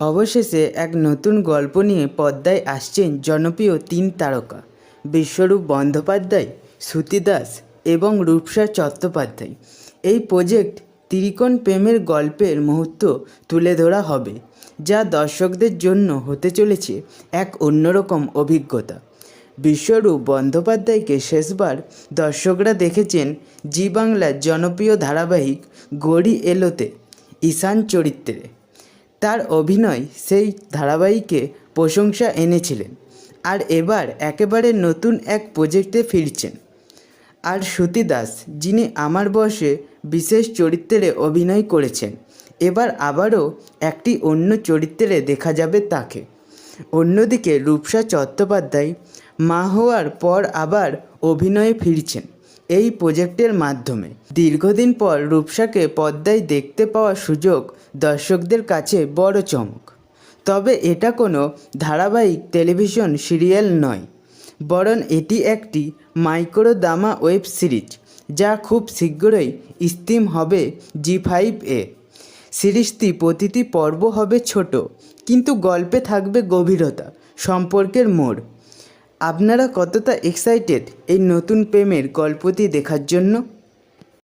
অবশেষে এক নতুন গল্প নিয়ে পদ্মায় আসছেন জনপ্রিয় তিন তারকা, বিশ্বরূপ বন্দ্যোপাধ্যায়, শ্রুতি দাস এবং রূপসা চট্টোপাধ্যায়। এই প্রজেক্ট ত্রিকোণ প্রেমের গল্পের মুহূর্ত তুলে ধরা হবে, যা দর্শকদের জন্য হতে চলেছে এক অন্যরকম অভিজ্ঞতা। বিশ্বরূপ বন্দ্যোপাধ্যায়কে শেষবার দর্শকরা দেখেছেন জি বাংলার জনপ্রিয় ধারাবাহিক গড়ি এলোতে, ঈশান চরিত্রে। তার অভিনয় সেই ধারাবাহিকে প্রশংসা এনেছিলেন আর এবার একেবারে নতুন এক প্রজেক্টে ফিরছেন। আর শ্রুতি দাস, যিনি আমার বয়সে বিশেষ চরিত্রে অভিনয় করেছেন, এবার আবারও একটি অন্য চরিত্রে দেখা যাবে তাকে। অন্যদিকে রূপসা চট্টোপাধ্যায়, মা হওয়ার পর আবার অভিনয়ে ফিরছেন। এই প্রজেক্টের মাধ্যমে। দীর্ঘদিন পর রূপসাকে পদ্মায় দেখতে পাওয়ার সুযোগ দর্শকদের কাছে বড় চমক। তবে এটা কোনো ধারাবাহিক টেলিভিশন সিরিয়াল নয়, বরং এটি একটি মাইক্রো দামা ওয়েব সিরিজ, যা খুব শীঘ্রই স্ট্রিম হবে জি ফাইভ এ। সিরিজটি প্রতিটি পর্ব হবে ছোট, কিন্তু গল্পে থাকবে গভীরতা, সম্পর্কের মোড়। আপনারা কতটা এক্সাইটেড এই নতুন প্রেমের গল্পটি দেখার জন্য?